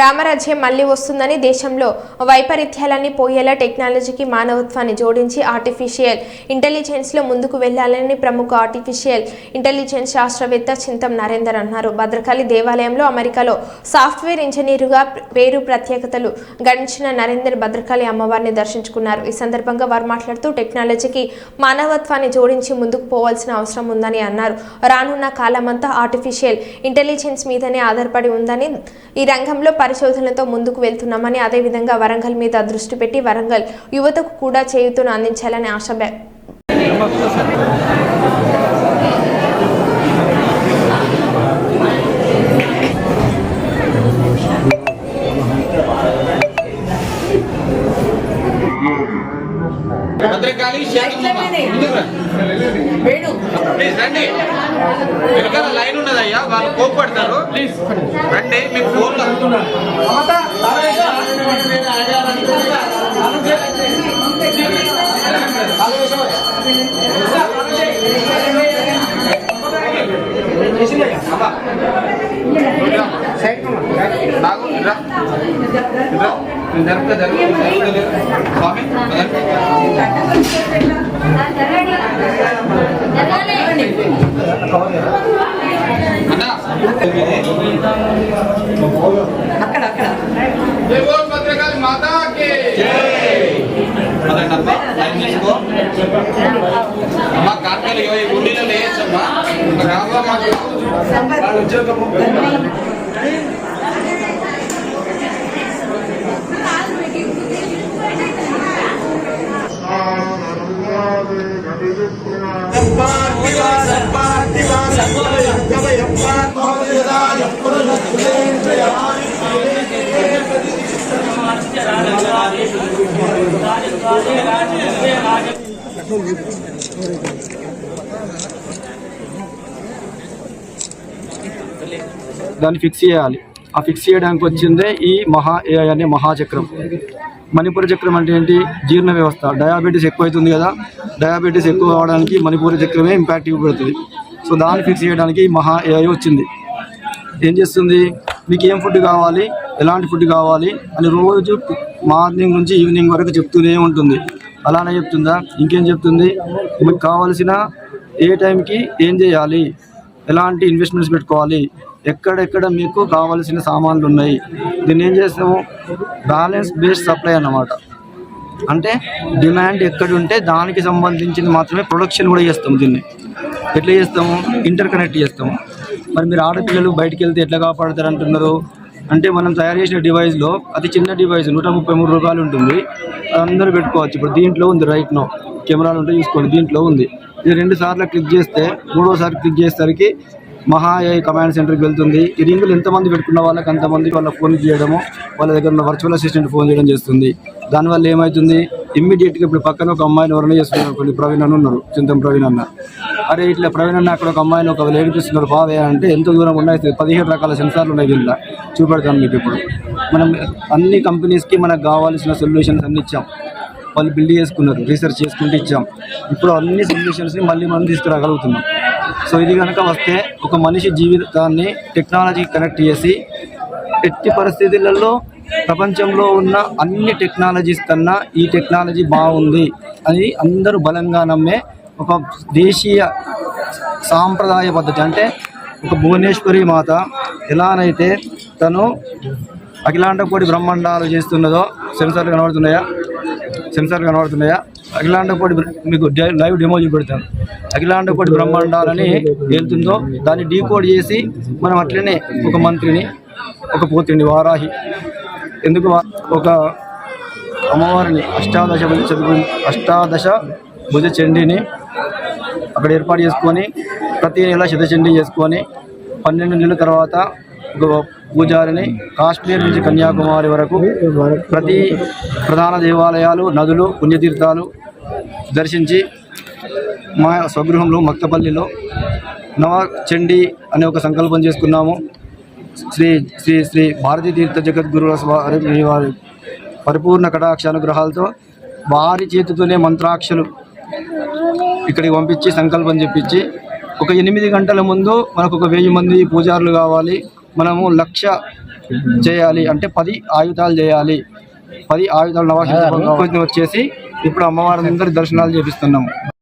రామరాజ్యం మళ్ళీ వస్తుందని దేశంలో వైపరీత్యాలన్నీ పోయేలా టెక్నాలజీకి మానవత్వాన్ని జోడించి ఆర్టిఫిషియల్ ఇంటెలిజెన్స్లో ముందుకు వెళ్ళాలని ప్రముఖ ఆర్టిఫిషియల్ ఇంటెలిజెన్స్ శాస్త్రవేత్త చింతం నరేందర్ అన్నారు. భద్రకాళి దేవాలయంలో అమెరికాలో సాఫ్ట్వేర్ ఇంజనీరుగా పేరు ప్రత్యేకతలు గణించిన నరేందర్ భద్రకాళి అమ్మవారిని దర్శించుకున్నారు. ఈ సందర్భంగా వారు మాట్లాడుతూ టెక్నాలజీకి మానవత్వాన్ని జోడించి ముందుకు పోవాల్సిన అవసరం ఉందని అన్నారు. రానున్న కాలమంతా ఆర్టిఫిషియల్ ఇంటెలిజెన్స్ మీదనే ఆధారపడి ఉందని ఈ రంగంలో పరిశోధనలతో ముందుకు వెళ్తున్నామని అదేవిధంగా వరంగల్ మీద దృష్టి పెట్టి వరంగల్ యువతకు కూడా చేయూతను అందించాలని ఆశ వ్యక్తం భద్రకాళి. ప్లీజ్ రండి. వెనకాల లైన్ ఉన్నదయ్యా వాళ్ళు కోప్పడతారు ప్లీజ్. రండి మీకు ఫోన్ నాకు రా. రా. జరుపుతా జరుపుతా జరుపుతా స్వామి జరుపుతా. జై బోల్ భద్రకాళి మాతా కి అదండి దాన్ని ఫిక్స్ చేయాలి. ఆ ఫిక్స్ చేయడానికి వచ్చిందే ఈ మహా ఏఐ అనే మహాచక్రం. మణిపూర చక్రం అంటే ఏంటి? జీర్ణ వ్యవస్థ. డయాబెటీస్ ఎక్కువ అవుతుంది కదా. డయాబెటీస్ ఎక్కువ అవడానికి మణిపూర చక్రమే ఇంపాక్ట్ ఇవ్వబడుతుంది. సో దాన్ని ఫిక్స్ చేయడానికి ఈ మహా ఏఐ వచ్చింది. ఏం చేస్తుంది? మీకు ఏం ఫుడ్ కావాలి? ఎలాంటి ఫుడ్ కావాలి అని రోజు మార్నింగ్ నుంచి ఈవినింగ్ వరకు చెప్తూనే ఉంటుంది. అలానే చెప్తుందా? ఇంకేం చెప్తుంది? మీకు కావాల్సిన ఏ టైంకి ఏం చేయాలి? ఎలాంటి ఇన్వెస్ట్మెంట్స్ పెట్టుకోవాలి? ఎక్కడెక్కడ మీకు కావాల్సిన సామాన్లు ఉన్నాయి? దీన్ని ఏం చేస్తాము? బ్యాలెన్స్ బేస్డ్ సప్లై అన్నమాట. అంటే డిమాండ్ ఎక్కడ ఉంటే దానికి సంబంధించింది మాత్రమే ప్రొడక్షన్ కూడా చేస్తాము దీన్ని. ఎట్లా చేస్తాము? ఇంటర్ కనెక్ట్ చేస్తాము. మరి మీరు ఆడపిల్లలు బయటికి వెళ్తే ఎట్లా కాపాడతారు అంటున్నారు? అంటే మనం తయారు చేసిన డివైస్లో అతి చిన్న డివైస్ నూట ముప్పై మూడు రూపాయలు ఉంటుంది. అది అందరూ పెట్టుకోవచ్చు. ఇప్పుడు దీంట్లో ఉంది రైట్ నో కెమెరాలు ఉంటే చూసుకోండి. దీంట్లో ఉంది. ఇది రెండు సార్లు క్లిక్ చేస్తే మూడోసారి క్లిక్ చేసేసరికి మహా ఏఐ కమాండ్ సెంటర్కి వెళ్తుంది. ఈ రింగులు ఎంతమంది పెట్టుకున్న వాళ్ళకి అంతమంది వాళ్ళ ఫోన్ చేయడము వాళ్ళ దగ్గర ఉన్న వర్చువల్ అసిస్టెంట్ ఫోన్ చేయడం చేస్తుంది. దానివల్ల ఏమవుతుంది ఇమ్మీడియట్గా ఇప్పుడు పక్కన ఒక అమ్మాయిని ఎవరైనా చేస్తున్నారు కొన్ని ప్రవీణ్ అని ఉన్నారు చింతం ప్రవీణ్ అన్న. అరే ఇట్లా ప్రవీణ్ అన్న అక్కడ ఒక అమ్మాయిని ఒక ఏడిపిస్తున్నారు పావే అంటే ఎంత దూరం ఉన్నాయి పదిహేడు రకాల సెన్సార్లు ఉన్నాయి దీంట్లో చూపెడతాను మీకు ఇప్పుడు. మనం అన్ని కంపెనీస్కి మనకు కావాల్సిన సొల్యూషన్స్ అన్ని ఇచ్చాం. వాళ్ళు బిల్డ్ చేసుకున్నారు రీసెర్చ్ చేసుకుంటూ ఇచ్చాం. ఇప్పుడు అన్ని సొల్యూషన్స్ని మళ్ళీ మనం తీసుకురాగలుగుతున్నాం. సో ఇది కనుక వస్తే ఒక మనిషి జీవితాన్ని టెక్నాలజీ కనెక్ట్ చేసి ఎట్టి పరిస్థితులలో ప్రపంచంలో ఉన్న అన్ని టెక్నాలజీస్ కన్నా ఈ టెక్నాలజీ బాగుంది అని అందరూ బలంగా నమ్మే ఒక దేశీయ సాంప్రదాయ పద్ధతి. అంటే ఒక భువనేశ్వరి మాత ఎలానైతే తను అఖిలాండకోటి బ్రహ్మాండాలు చేస్తున్నదో సెన్సార్లు కనబడుతున్నాయా? సెన్సార్లు కనబడుతున్నాయా? అఖిలాండకోటి మీకు లైవ్ డెమో చూపెడతాను అఖిలాండకోటి బ్రహ్మాండాలని వెళ్తుందో దాన్ని డీకోడ్ చేసి మనం అట్లనే ఒక మంత్రిని ఒక పోతుంది వారాహి ఎందుకు ఒక అమ్మవారిని అష్టాదశ భుజ చతుర్ అష్టాదశ భుజ చండీని అక్కడ ఏర్పాటు చేసుకొని ప్రతి నెల శతచండీ చేసుకొని పన్నెండు నెలల తర్వాత పూజారిని కాశ్మీర్ నుంచి కన్యాకుమారి వరకు ప్రతి ప్రధాన దేవాలయాలు నదులు పుణ్యతీర్థాలు దర్శించి మా స్వగృహంలో మక్తపల్లిలో నవ చండీ అనే ఒక సంకల్పం చేసుకున్నాము. శ్రీ శ్రీ శ్రీ భారతీ తీర్థ జగద్గురుల వారి వారి పరిపూర్ణ కటాక్ష అనుగ్రహాలతో వారి చేతితోనే మంత్రాక్షలు ఇక్కడికి పంపించి సంకల్పం చెప్పించి ఒక ఎనిమిది గంటల ముందు మనకు ఒక వెయ్యి మంది పూజారులు కావాలి. మనము లక్ష చేయాలి. అంటే పది ఆయుధాలు చేయాలి. పది ఆయుధాలు నవాసి వచ్చేసి ఇప్పుడు అమ్మవారి అందరి దర్శనాలు చేపిస్తున్నాము.